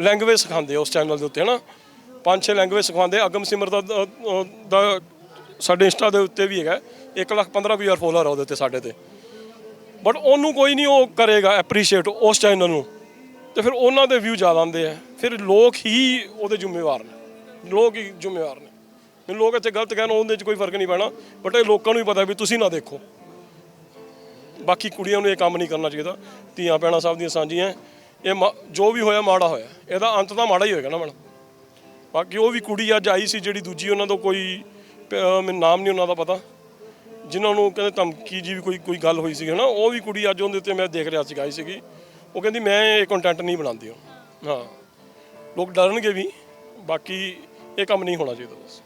ਲੈਂਗੁਏਜ ਸਿਖਾਉਂਦੇ ਆ ਉਸ ਚੈਨਲ ਦੇ ਉੱਤੇ, ਹਨਾ? ਪੰਜ ਛੇ ਲੈਂਗੁਏਜ ਸਿਖਾਉਂਦੇ ਅਗਮ ਸਿਮਰ ਦਾ ਦਾ- ਸਾਡੇ ਇੰਸਟਾ ਦੇ ਉੱਤੇ ਵੀ ਹੈਗਾ। 1 ਲੱਖ 15 ਹਜ਼ਾਰ ਫੋਲੋਅਰ ਆ ਉਹਦੇ ਉੱਤੇ ਸਾਡੇ ਤੇ। ਬਟ ਉਹਨੂੰ ਕੋਈ ਨਹੀਂ ਉਹ ਕਰੇਗਾ ਐਪਰੀਸ਼ੀਏਟ ਉਸ ਚੈਨਲ ਨੂੰ। ਤੇ ਫਿਰ ਉਹਨਾਂ ਦੇ ਵਿਊ ਜ਼ਿਆਦਾ ਆਉਂਦੇ ਆ। ਫਿਰ ਲੋਕ ਹੀ ਉਹਦੇ ਜ਼ਿੰਮੇਵਾਰ ਨੇ। ਲੋਕ ਹੀ ਜ਼ਿੰਮੇਵਾਰ ਨੇ। ਮੈਨੂੰ ਲੋਕ ਇੱਥੇ ਗਲਤ ਕਹਿਣ, ਉਹਦੇ 'ਚ ਕੋਈ ਫ਼ਰਕ ਨਹੀਂ ਪੈਣਾ। ਬਟ ਇਹ ਲੋਕਾਂ ਨੂੰ ਵੀ ਪਤਾ ਵੀ ਤੁਸੀਂ ਨਾ ਦੇਖੋ। ਬਾਕੀ ਕੁੜੀਆਂ ਨੂੰ ਇਹ ਕੰਮ ਨਹੀਂ ਕਰਨਾ ਚਾਹੀਦਾ। ਧੀਆਂ ਭੈਣਾਂ ਸਭ ਦੀਆਂ ਸਾਂਝੀਆਂ। ਇਹ ਮਾ- ਜੋ ਵੀ ਹੋਇਆ, ਮਾੜਾ ਹੋਇਆ। ਇਹਦਾ ਅੰਤ ਤਾਂ ਮਾੜਾ ਹੀ ਹੋਏਗਾ ਨਾ ਮੈਡਮ। ਬਾਕੀ ਉਹ ਵੀ ਕੁੜੀ ਅੱਜ ਆਈ ਸੀ ਜਿਹੜੀ ਦੂਜੀ, ਉਹਨਾਂ ਤੋਂ ਕੋਈ ਮੈਨੂੰ ਨਾਮ ਨਹੀਂ ਉਹਨਾਂ ਦਾ ਪਤਾ। ਜਿਨ੍ਹਾਂ ਨੂੰ ਕਹਿੰਦੇ ਧਮਕੀ ਜੀ ਵੀ ਕੋਈ ਕੋਈ ਗੱਲ ਹੋਈ ਸੀ ਹਨਾ? ਉਹ ਵੀ ਕੁੜੀ ਅੱਜ ਉਹਦੇ ਉੱਤੇ ਮੈਂ ਦੇਖ ਰਿਹਾ ਸੀਗਾ ਆਈ ਸੀਗੀ। ਉਹ ਕਹਿੰਦੀ, ਮੈਂ ਇਹ ਕੰਟੈਂਟ ਨਹੀਂ ਬਣਾਉਂਦੀ ਹਾਂ ਹਾਂ। ਲੋਕ ਡਰਨਗੇ ਵੀ, ਬਾਕੀ ਇਹ ਕੰਮ ਨਹੀਂ ਹੋਣਾ ਚਾਹੀਦਾ ਬਸ।